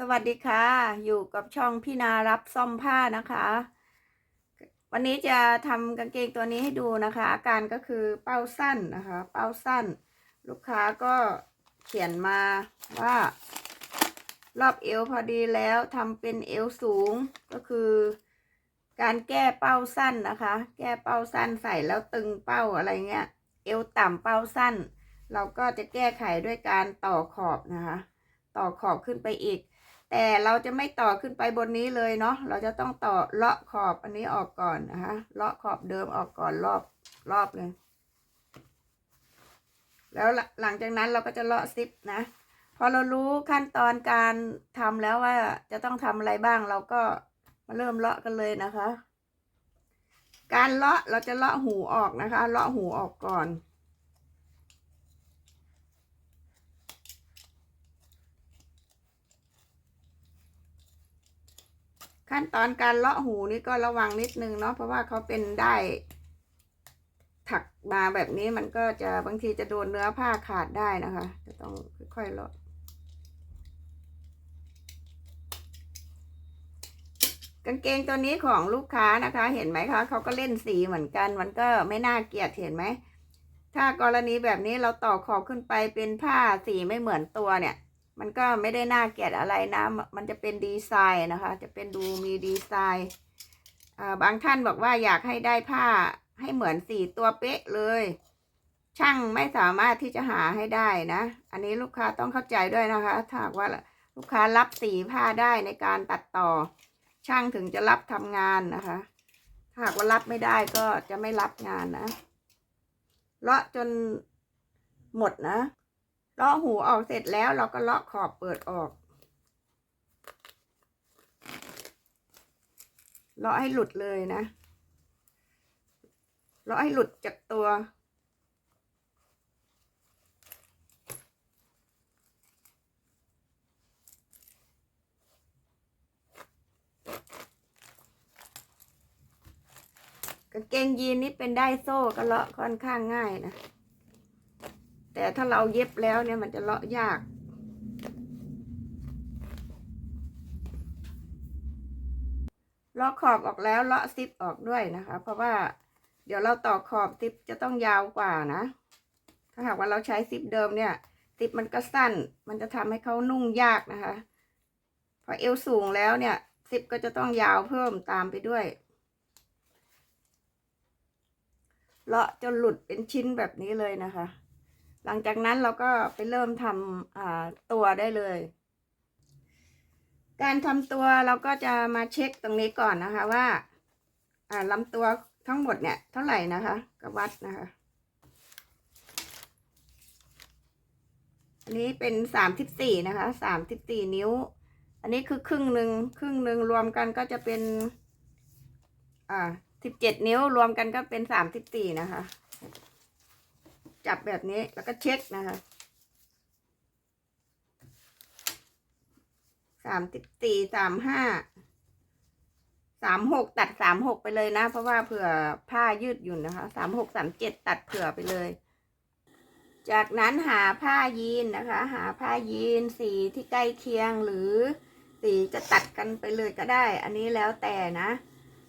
สวัสดีค่ะ อยู่กับช่องพี่นารับซ่อมผ้านะคะ วันนี้จะทำกางเกงตัวนี้ให้ดูนะคะ อาการก็คือเป้าสั้นนะคะ เป้าสั้น ลูกค้าก็เขียนมาว่า รอบเอวพอดีแล้วทำเป็นเอวสูงก็คือ การแก้เป้าสั้นนะคะ แก้เป้าสั้นใส่แล้วตึงเป้าอะไรเงี้ย เอวต่ำเป้าสั้น เราก็จะแก้ไขด้วยการต่อขอบนะคะ ต่อขอบขึ้นไปอีก แต่เราจะไม่ต่อขึ้นไปบนนี้เลยเนาะเราจะต้องต่อเลาะขอบอันนี้ออกก่อนนะคะเลาะขอบเดิมออกก่อนรอบรอบเลย แล้วหลังจากนั้นเราก็จะเลาะซิปนะพอเรารู้ขั้นตอนการทำแล้วว่าจะต้องทำอะไรบ้างเราก็มาเริ่มเลาะกันเลยนะคะ การเลาะเราจะเลาะหูออกนะคะ เลาะหูออกก่อน ขั้นตอนการเลาะหูนี่ก็ระวังนิดนึงเนาะเพราะว่าเขาเป็นได้ ถักมาแบบนี้มันก็จะบางทีจะโดนเนื้อผ้าขาดได้นะคะ จะต้องค่อยๆเลาะกางเกงตัวนี้ของลูกค้านะคะ เห็นไหมคะเขาก็เล่นสีเหมือนกัน มันก็ไม่น่าเกลียดเห็นไหมถ้ากรณีแบบนี้เราต่อขอบขึ้นไปเป็นผ้าสีไม่เหมือนตัวเนี่ย มันก็ไม่ได้น่าเกลียดอะไรนะ มันจะเป็นดีไซน์นะคะ จะเป็นดูมีดีไซน์บางท่านบอกว่าอยากให้ได้ผ้าให้เหมือนสีตัวเป๊ะเลย ช่างไม่สามารถที่จะหาให้ได้นะ อันนี้ลูกค้าต้องเข้าใจด้วยนะคะ ถ้าหากว่าลูกค้ารับสีผ้าได้ในการตัดต่อ ช่างถึงจะรับทำงานนะคะ หากว่ารับไม่ได้ก็จะไม่รับงานนะเลาะจนหมดนะ เลาะหูออกเสร็จแล้วเราก็เลาะขอบเปิดออก เลาะให้หลุดเลยนะ เลาะให้หลุดจากตัว กางเกงยีนนี่เป็นได้โซ่ก็เลาะค่อนข้างง่ายนะ แต่ถ้าเราเย็บแล้วเนี่ยมันจะเลาะยาก เลาะขอบออกแล้วเลาะซิปออกด้วยนะคะ เพราะว่าเดี๋ยวเราต่อขอบซิปจะต้องยาวกว่านะ ถ้าหากว่าเราใช้ซิปเดิมเนี่ยซิปมันก็สั้น มันจะทำให้เขานุ่งยากนะคะ พอเอวสูงแล้วเนี่ยซิปก็จะต้องยาวเพิ่มตามไปด้วยเลาะจนหลุดเป็นชิ้นแบบนี้เลยนะคะ หลังจากนั้นเราก็ไปเริ่มทำตัวได้เลย การทำตัวเราก็จะมาเช็คตรงนี้ก่อนนะคะว่าลำตัวทั้งหมดเนี่ยเท่าไหร่นะคะก็วัดนะคะอันนี้เป็นสามสิบสี่นะคะสามสิบสี่นิ้ว อันนี้คือครึ่งหนึ่งครึ่งหนึ่งรวมกันก็จะเป็น อ่าสิบเจ็ดนิ้วรวมกันก็เป็นสามสิบสี่นะคะ จับแบบนี้แล้วก็เช็คนะคะสามสิบสี่สามห้าสามหกตัดสามหกไปเลยนะ เพราะว่าเผื่อผ้ายืดหยุ่นนะคะสามหกสามเจ็ดตัดเผื่อไปเลย จากนั้นหาผ้ายีนนะคะ หาผ้ายีนสีที่ใกล้เคียงหรือสีจะตัดกันไปเลยก็ได้ อันนี้แล้วแต่นะ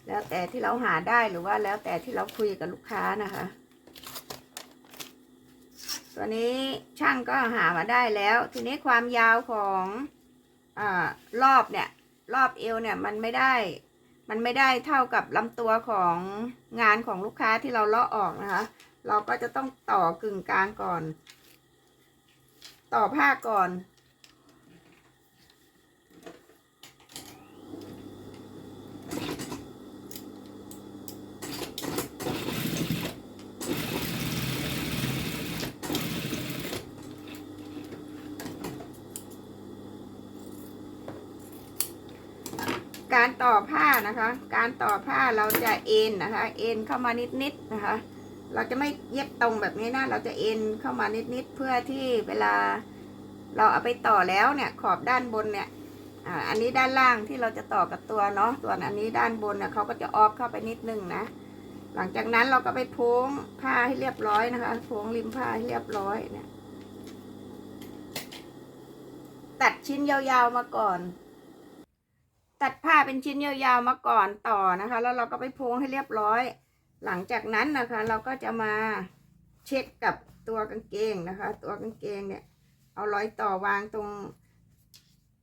แล้วแต่ที่เราหาได้หรือว่าแล้วแต่ที่เราคุยกับลูกค้านะคะ ตัวนี้ช่างก็หามาได้แล้ว ทีนี้ความยาวของอรอบเนี่ยรอบเอวเนี่ยมันไม่ได้มันไม่ได้เท่ากับลำตัวของงานของลูกค้าที่เราเลาะออกนะคะ เราก็จะต้องต่อกึ่งกลางก่อน ต่อผ้าก่อน การต่อผ้านะคะ การต่อผ้าเราจะเอ็นนะคะ เอ็นเข้ามานิดๆนะคะ เราจะไม่เย็บตรงแบบนี้นะ เราจะเอ็นเข้ามานิดๆเพื่อที่เวลาเราเอาไปต่อแล้วเนี่ยขอบด้านบนเนี่ยอ่าอันนี้ด้านล่างที่เราจะต่อกับตัวเนาะ ส่วนอันนี้ด้านบนเนี่ยเขาก็จะออฟเข้าไปนิดนึงนะ หลังจากนั้นเราก็ไปโพ้งผ้าให้เรียบร้อยนะคะ โพ้งริมผ้าให้เรียบร้อยเนี่ย ตัดชิ้นยาวๆมาก่อน ตัดผ้าเป็นชิ้นยาวๆมาก่อนต่อนะคะ แล้วเราก็ไปโพงให้เรียบร้อย หลังจากนั้นนะคะ เราก็จะมาเช็คกับตัวกางเกงนะคะ ตัวกางเกงเนี่ย เอาร้อยต่อวางตรง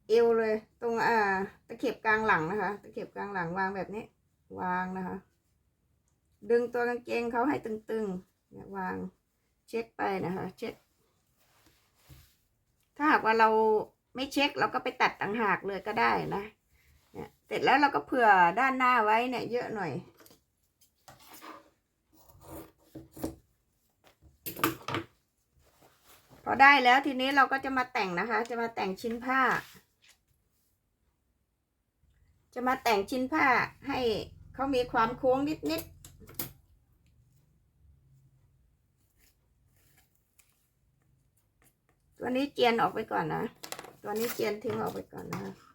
เอวเลย ตรงอ่าตะเข็บกลางหลังนะคะ ตะเข็บกลางหลังวางแบบนี้ วางนะคะ ดึงตัวกางเกงเขาให้ตึงๆเนี่ยวางเช็คไปนะคะ เช็คถ้าหากว่าเราไม่เช็คเราก็ไปตัดต่างหากเลยก็ได้นะ ร็จแล้วเราก็เผื่อด้านหน้าไว้เนี่ยเยอะหน่อยพอได้แล้วทีนี้เราก็จะมาแต่งนะคะ จะมาแต่งชิ้นผ้า จะมาแต่งชิ้นผ้าให้เขามีความโค้งนิดๆ ตัวนี้เจียนออกไปก่อนนะ ตัวนี้เจียนทิ้งออกไปก่อนนะคะ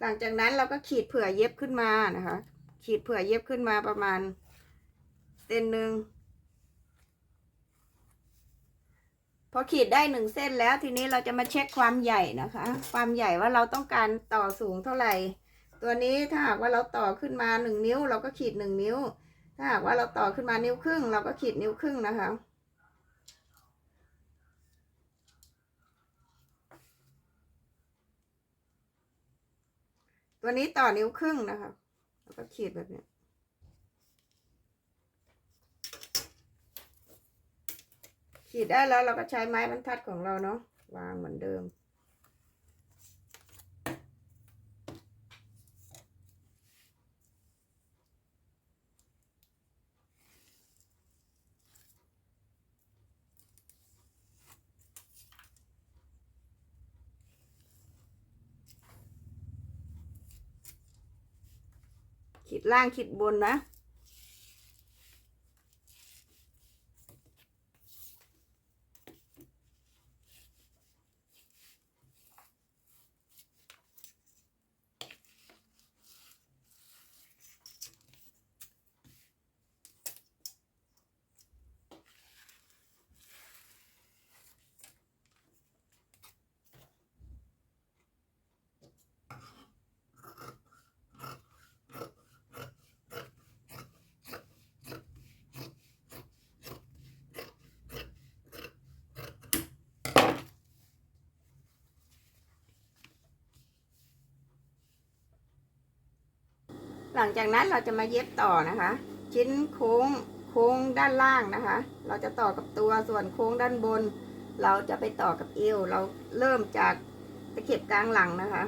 หลังจากนั้นเราก็ขีดเผื่อเย็บขึ้นมานะคะ ขีดเผื่อเย็บขึ้นมาประมาณเส้นหนึ่งพอขีดได้หนึ่งเส้นแล้วทีนี้เราจะมาเช็คความใหญ่นะคะ ความใหญ่ว่าเราต้องการต่อสูงเท่าไหร่ ตัวนี้ถ้าหากว่าเราต่อขึ้นมาหนึ่งนิ้ว เราก็ขีดหนึ่งนิ้ว ถ้าหากว่าเราต่อขึ้นมานิ้วครึ่ง เราก็ขีดนิ้วครึ่งนะคะ ตัวนี้ต่อนิ้วครึ่งนะคะ แล้วก็ขีดแบบนี้ขีดได้แล้วเราก็ใช้ไม้บรรทัดของเราเนาะวางเหมือนเดิม ขีดล่างขีดบนนะ ลังจากนั้นเราจะมาเย็บต่อนะคะ ชิ้นโค้งโค้งด้านล่างนะคะ เราจะต่อกับตัวส่วนโค้งด้านบน เราจะไปต่อกับเอวเราเริ่มจากตะเข็บกลางหลังนะคะ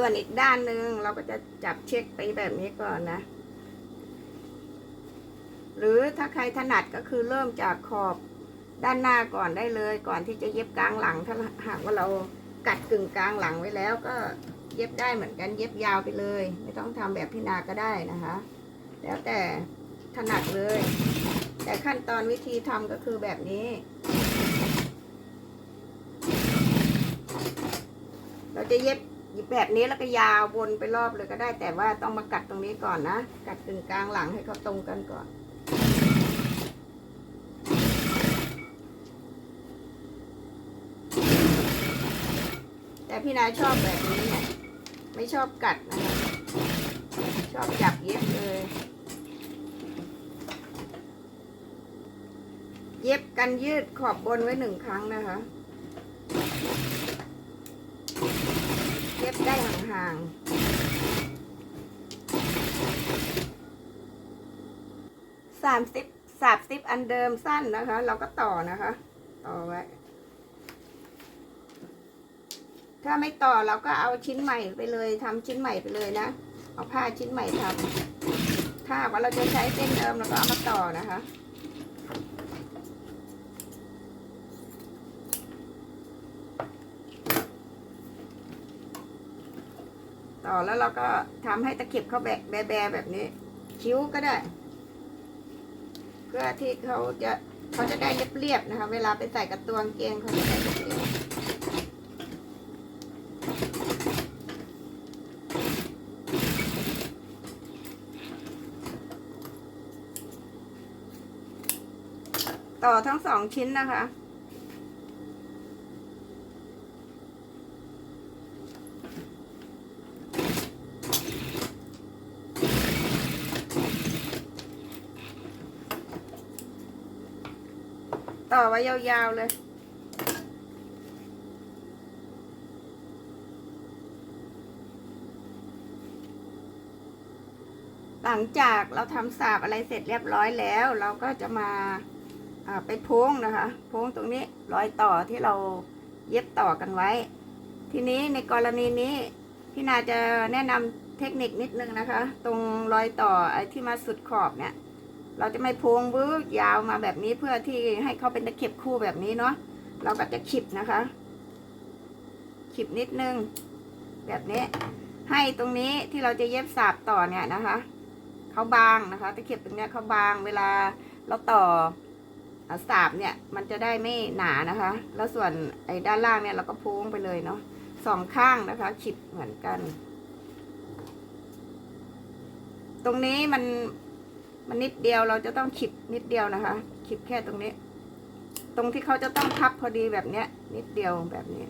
ส่วนอีกด้านหนึ่งเราก็จะจับเช็คไปแบบนี้ก่อนนะ หรือถ้าใครถนัดก็คือเริ่มจากขอบด้านหน้าก่อนได้เลย ก่อนที่จะเย็บกลางหลัง ถ้าหากว่าเรากัดกึ่งกลางหลังไว้แล้วก็เย็บได้เหมือนกันเย็บยาวไปเลย ไม่ต้องทำแบบพี่นาก็ได้นะคะ แล้วแต่ถนัดเลย แต่ขั้นตอนวิธีทำก็คือแบบนี้ เราจะเย็บิบแบบนี้แล้วก็ยาววนไปรอบเลยก็ได้ แต่ว่าต้องมากัดตรงนี้ก่อนนะ กัดตึงกลางหลังให้เขาตรงกันก่อน แต่พี่นายชอบแบบนี้เนี่ยไม่ชอบกัดนะคะชอบจับเย็บเลย เย็บกันยืดขอบบนไว้หนึ่งครั้งนะคะาง สามสิบสามสิบอันเดิมสั้นนะคะ เราก็ต่อนะคะ ต่อไว้ ถ้าไม่ต่อเราก็เอาชิ้นใหม่ไปเลยทำชิ้นใหม่ไปเลยนะ เอาผ้าชิ้นใหม่ทำถ้าว่าเราจะใช้เส้นเดิมเราก็เอามาต่อนะคะ ต่อแล้วเราก็ทำให้ตะเข็บเขาแบะแบะแบบนี้ คิ้วก็ได้ เพื่อที่เขาจะเขาจะได้เรียบๆนะคะ เวลาไปใส่กับตัวงเกงเขาจะได้เรียบต่อทั้งสองชิ้นนะคะ ว้ยาวๆเลย หลังจากเราทำสาบอะไรเสร็จเรียบร้อยแล้ว เราก็จะมาไปโพ้งนะคะ โพ้งตรงนี้รอยต่อที่เราเย็บต่อกันไว้ ทีนี้ในกรณีนี้พี่นาจะแนะนำเทคนิคนิดนึงนะคะ ตรงรอยต่อไอ้ที่มาสุดขอบเนี่ย เราจะไม่โพงวื้อยาวมาแบบนี้เพื่อที่ให้เขาเป็นตะเข็บคู่แบบนี้เนาะเราก็จะขีบนะคะขีบนิดนึง แบบนี้ ให้ตรงนี้ที่เราจะเย็บสาบต่อเนี่ยนะคะเขาบางนะคะตะเข็บตรงเนี้ยเขาบางเวลาเราต่อสาบเนี่ยมันจะได้ไม่หนานะคะ แล้วส่วนไอ้ด้านล่างเนี่ยเราก็พ้งไปเลยเนาะสองข้างนะคะขีบเหมือนกัน ตรงนี้มัน มันนิดเดียวเราจะต้องขีดนิดเดียวนะคะขีดแค่ตรงนี้ ตรงที่เขาจะต้องพับพอดีแบบเนี้ย นิดเดียวแบบนี้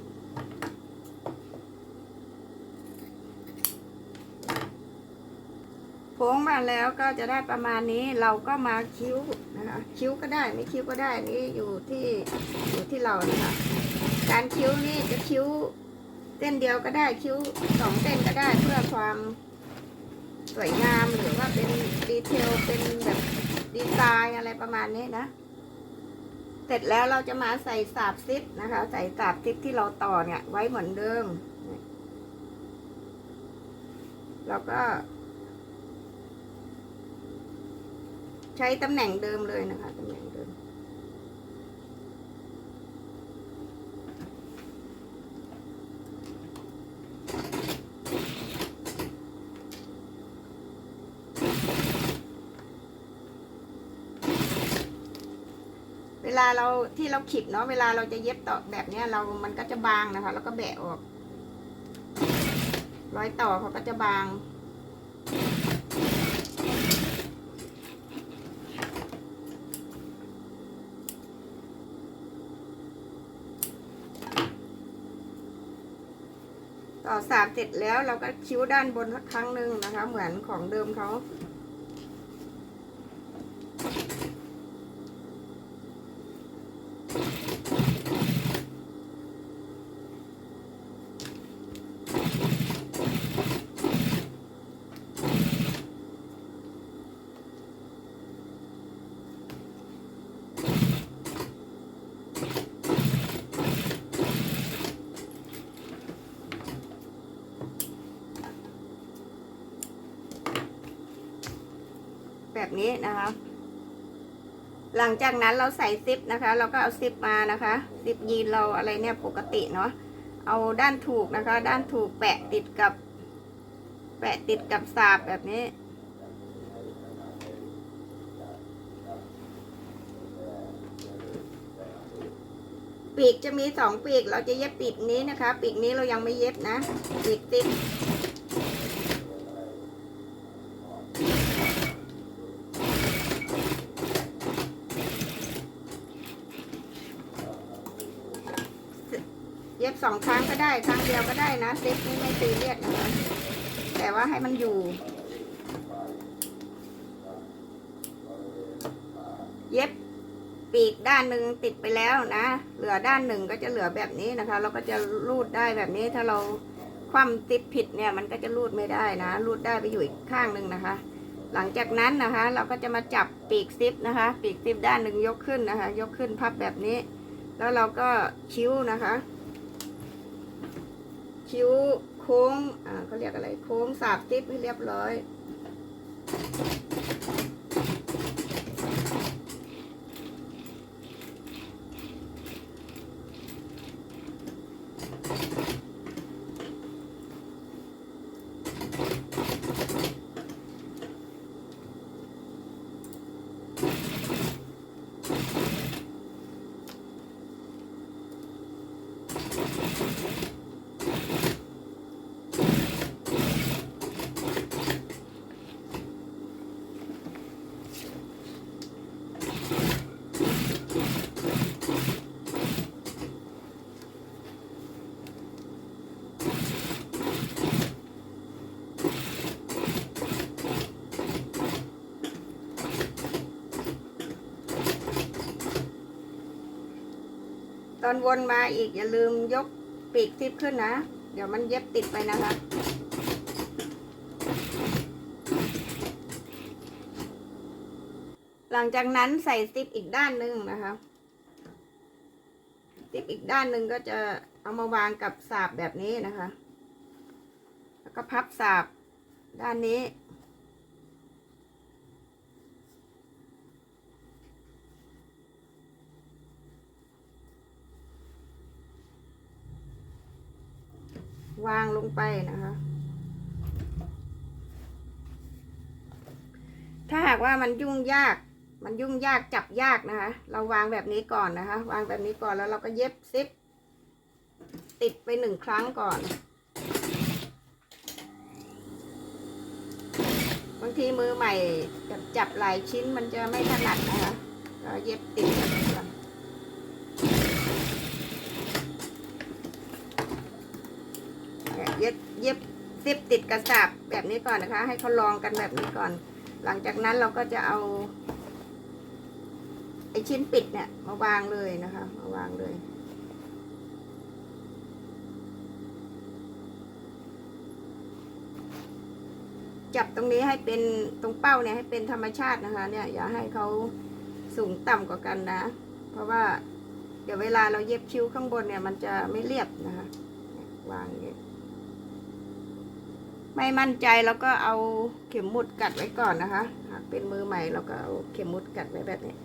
โค้งมาแล้วก็จะได้ประมาณนี้เราก็มาคิ้วนะคะคิ้วก็ได้ไม่คิ้วก็ได้นี่อยู่ที่อยู่ที่เรานะคะการคิ้วนี่จะคิ้วเส้นเดียวก็ได้คิ้วสองเส้นก็ได้เพื่อความ วยงามหรือว่าเป็นดีเทลเป็นแบบดีไซน์อะไรประมาณนี้นะ เสร็จแล้วเราจะมาใส่สาบซิปนะคะ ใส่สาบซิปที่เราต่อเนี่ยไว้เหมือนเดิมแล้วก็ ใช้ตำแหน่งเดิมเลยนะคะตำแหน่งเดิม เว ลาเราที่เราขีดเนาะเวลาเราจะเย็บต่อแบบเนี้ยเรามันก็จะบางนะคะ แล้วก็แบะออกรอยต่อเขาก็จะบางต่อสามเสร็จแล้วเราก็คิ้วด้านบนสักครั้งหนึ่งนะคะ เหมือนของเดิมเขา แบบนี้นะคะ หลังจากนั้นเราใส่ซิปนะคะ เราก็เอาซิปมานะคะซิปยีนเราอะไรเนี่ยปกติเนาะเอาด้านถูกนะคะ ด้านถูกแปะติดกับ แปะติดกับสาบแบบนี้ปีกจะมีสองปีก เราจะเย็บปีกนี้นะคะ ปีกนี้เรายังไม่เย็บนะ ปีกติด เย็บสองครั้งก็ ได้ครั้งเดียวก็ได้นะเซ็ตนี้ไม่ตีเรียกนะคะแต่ว่าให้มันอยู่ เย็บปีกด้านหนึ่งติดไปแล้วนะ เหลือด้านหนึ่งก็จะเหลือแบบนี้นะคะ เราก็จะรูดได้แบบนี้ถ้าเราคว่ำติดผิดเนี่ยมันก็จะรูดไม่ได้นะ รูดได้ไปอยู่อีกข้างหนึ่งนะคะ หลังจากนั้นนะคะ เราก็จะมาจับปีกซิปนะคะ ปีกซิปด้านหนึ่งยกขึ้นนะคะ ยกขึ้นพับแบบนี้ แล้วเราก็คิ้วนะคะ คิ้วโค้ง อ่าเขาเรียกอะไร โค้งสาบติ๊บให้เรียบร้อย อนวนมาอีกอย่าลืมยกปีกซิปขึ้นนะ เดี๋ยวมันเย็บติดไปนะคะหลังจากนั้นใส่ซิปอีกด้านหนึ่งนะคะซิปอีกด้านหนึ่งก็จะเอามาวางกับสาบแบบนี้นะคะ แล้วก็พับสาบด้านนี้ วางลงไปนะคะ ถ้าหากว่ามันยุ่งยาก มันยุ่งยากจับยากนะคะ เราวางแบบนี้ก่อนนะคะ วางแบบนี้ก่อนแล้วเราก็เย็บซิป ติดไปหนึ่งครั้งก่อนบางทีมือใหม่จับจับหลายชิ้นมันจะไม่ถนัดนะคะ ก็เย็บติดกันก่อน เย็บเย็บ ซิปติดกระสาบแบบนี้ก่อนนะคะ ให้เขาลองกันแบบนี้ก่อน หลังจากนั้นเราก็จะเอาไอชิ้นปิดเนี่ยมาวางเลยนะคะมาวางเลยจับตรงนี้ให้เป็นตรงเป้าเนี่ยให้เป็นธรรมชาตินะคะ เนี่ยอย่าให้เขาสูงต่ำกว่ากันนะ เพราะว่าเดี๋ยวเวลาเราเย็บคิ้วข้างบนเนี่ย มันจะไม่เรียบนะคะ วางอย่างนี้ ไม่มั่นใจแล้วก็เอาเข็มหมุดกัดไว้ก่อนนะคะหากเป็นมือใหม่เราก็เอาเข็มหมุดกัดไว้แบบนี้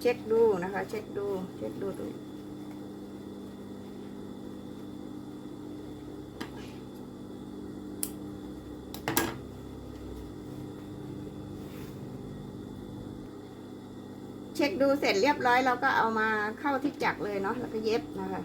เช็คดูนะคะ เช็คดูเช็คดูตรงนี้เช็คดูเสร็จเรียบร้อยเราก็เอามาเข้าที่จักรเลยเนาะแล้วก็เย็บนะคะ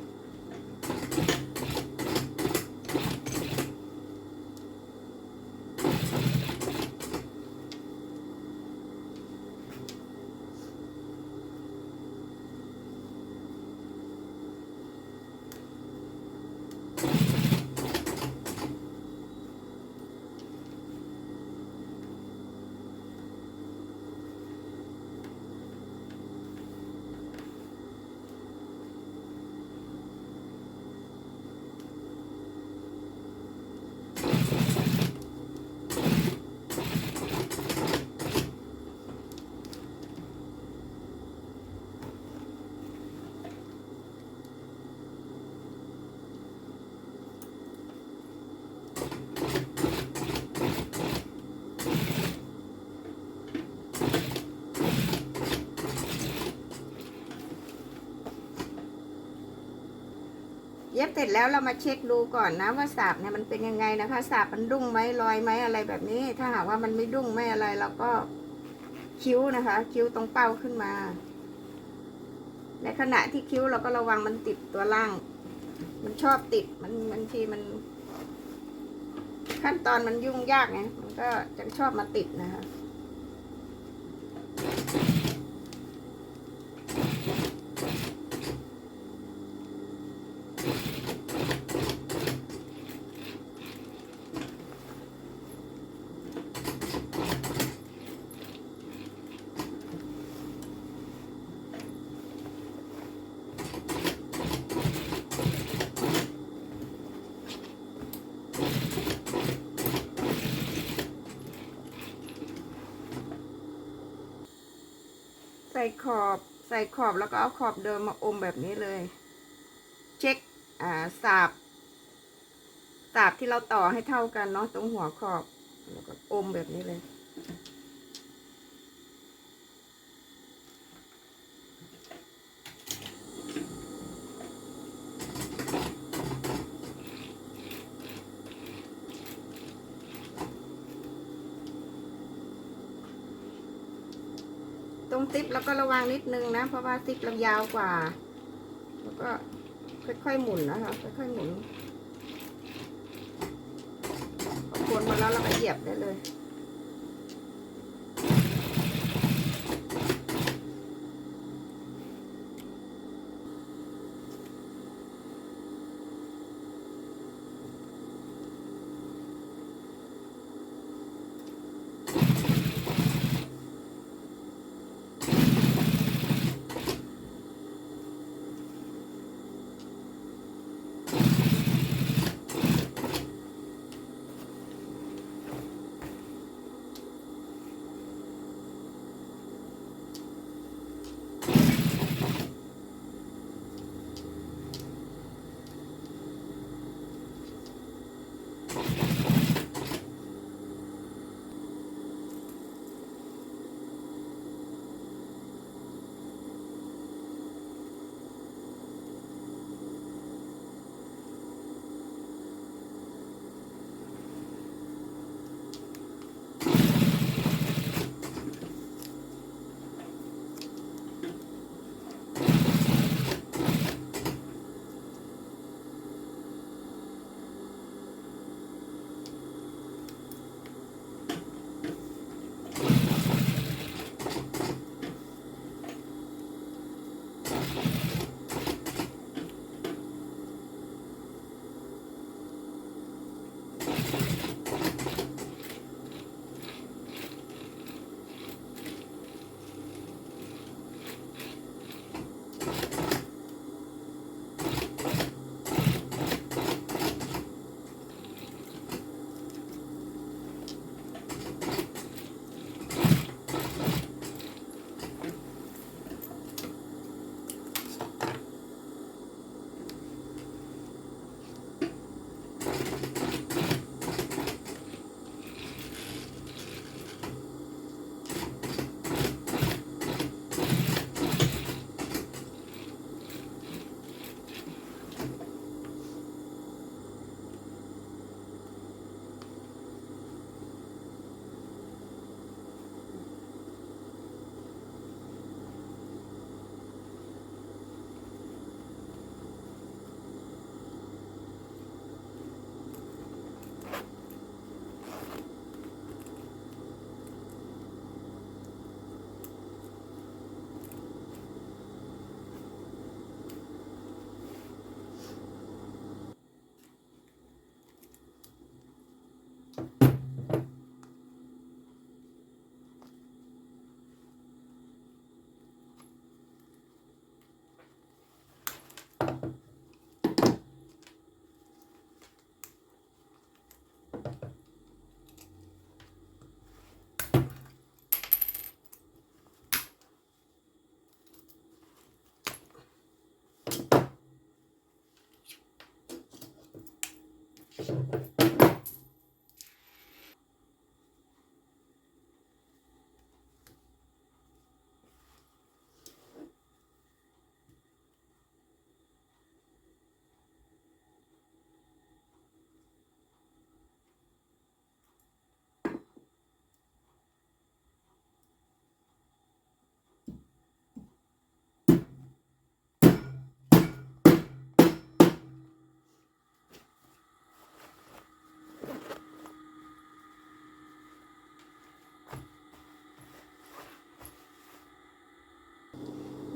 เย็บเสร็จแล้วเรามาเช็คดูก่อนนะว่าสาบเนี่ยมันเป็นยังไงนะคะสาบมันดุ้งไหมลอยไหมอะไรแบบนี้ ถ้าหากว่ามันไม่ดุ้งไม่อะไรเราก็คิ้วนะคะ คิ้วตรงเป้าขึ้นมา ในขณะที่คิ้วเราก็ระวังมันติดตัวล่าง มันชอบติดมันบางทีมัน ขั้นตอนมันยุ่งยากไงมันก็จะชอบมาติดนะคะ ขอบใส่ขอบแล้วก็เอาขอบเดิมมาอมแบบนี้เลย เช็คอ่าสาบสาบที่เราต่อให้เท่ากันเนาะตรงหัวขอบแล้วก็อมแบบนี้เลย ซิปแล้วก็ระวังนิดนึงนะ เพราะว่าซิปเรายาวกว่า แล้วก็ค่อยๆหมุนนะคะค่อยๆหมุนพอคนมาแล้วเราก็เหยียบได้เลย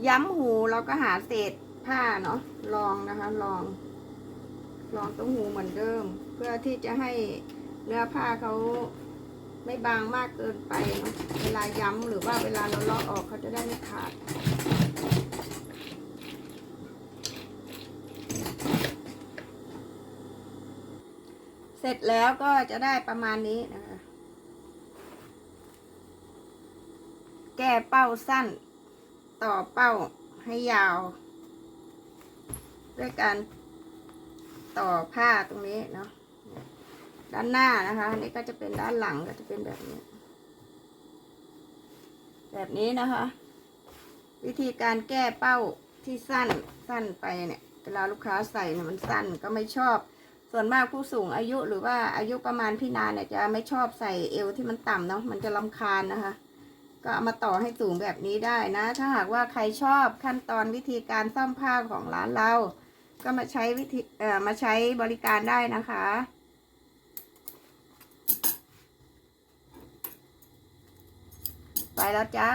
ย้ำหูเราก็หาเศษผ้าเนาะลองนะคะ ลอง ลองตรงหูเหมือนเดิม เพื่อที่จะให้เนื้อผ้าเขาไม่บางมากเกินไปเนาะเวลาย้ำหรือว่าเวลาเราเลาะออกเขาจะได้ไม่ขาดเสร็จแล้วก็จะได้ประมาณนี้นะคะ แก้เป้าสั้น ต่อเป้าให้ยาว ด้วยการต่อผ้าตรงนี้เนาะด้านหน้านะคะอันนี้ก็จะเป็นด้านหลังก็จะเป็นแบบนี้ แบบนี้นะคะ วิธีการแก้เป้าที่สั้นสั้นไปเนี่ยเวลาลูกค้าใส่เนี่ยมันสั้นก็ไม่ชอบ ส่วนมากผู้สูงอายุหรือว่าอายุประมาณพี่นาเนี่ยจะไม่ชอบใส่เอวที่มันต่ำเนาะมันจะลำคาญนะคะ ก็เอามาต่อให้สูงแบบนี้ได้นะ ถ้าหากว่าใครชอบขั้นตอนวิธีการซ่อมผ้าของร้านเรา ก็มาใช้วิธีเอ่อมาใช้บริการได้นะคะ ไปแล้วจ้า